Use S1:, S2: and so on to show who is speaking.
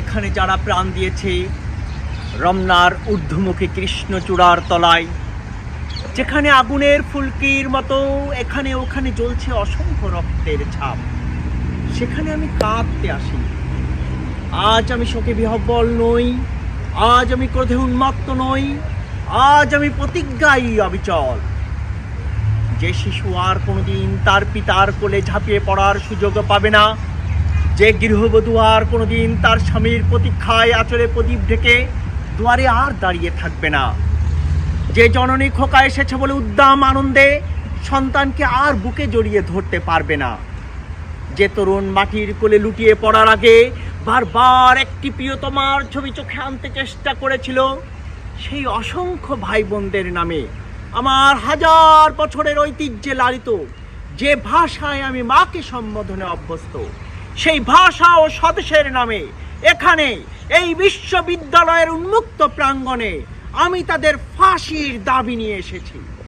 S1: এখানে যারা প্রাণ দিয়েছে, রমনার ঊর্ধ্বমুখী কৃষ্ণচূড়ার তলায়, যেখানে আগুনের ফুলকির মতো এখানে ওখানে জ্বলছে অসংখ্য রক্তের ছাপ। সেখানে আমি কাঁদতে আসি আজ আমি শোকে বিহব্বল নই, আজ আমি ক্রোধে উন্মত্ত নই, আজ আমি প্রতিজ্ঞাই অবিচল। যে শিশু আর কোনোদিন তার পিতার কোলে ঝাঁপিয়ে পড়ার সুযোগ পাবে না যে গৃহবধূ আর কোনোদিন তার স্বামীর প্রতীক্ষায় আচরে প্রদীপ ঢেকে দুয়ারে আর দাঁড়িয়ে থাকবে না। যে জননী খোকা এসেছে বলে উদ্দাম আনন্দে সন্তানকে আর বুকে জড়িয়ে ধরতে পারবে না। যে তরুণ মাটির কোলে লুটিয়ে পড়ার আগে বারবার একটি প্রিয়তমার ছবি চোখে আনতে চেষ্টা করেছিল, সেই অসংখ্য ভাই বোনদের নামে। আমার হাজার বছরের ঐতিহ্যে লালিত, যে ভাষায় আমি মাকে সম্বোধনে অভ্যস্ত সেই ভাষা ও স্বদেশের নামে। এখানে এই বিশ্ববিদ্যালয়ের উন্মুক্ত প্রাঙ্গণে আমি তাদের ফাঁসির দাবি নিয়ে এসেছি।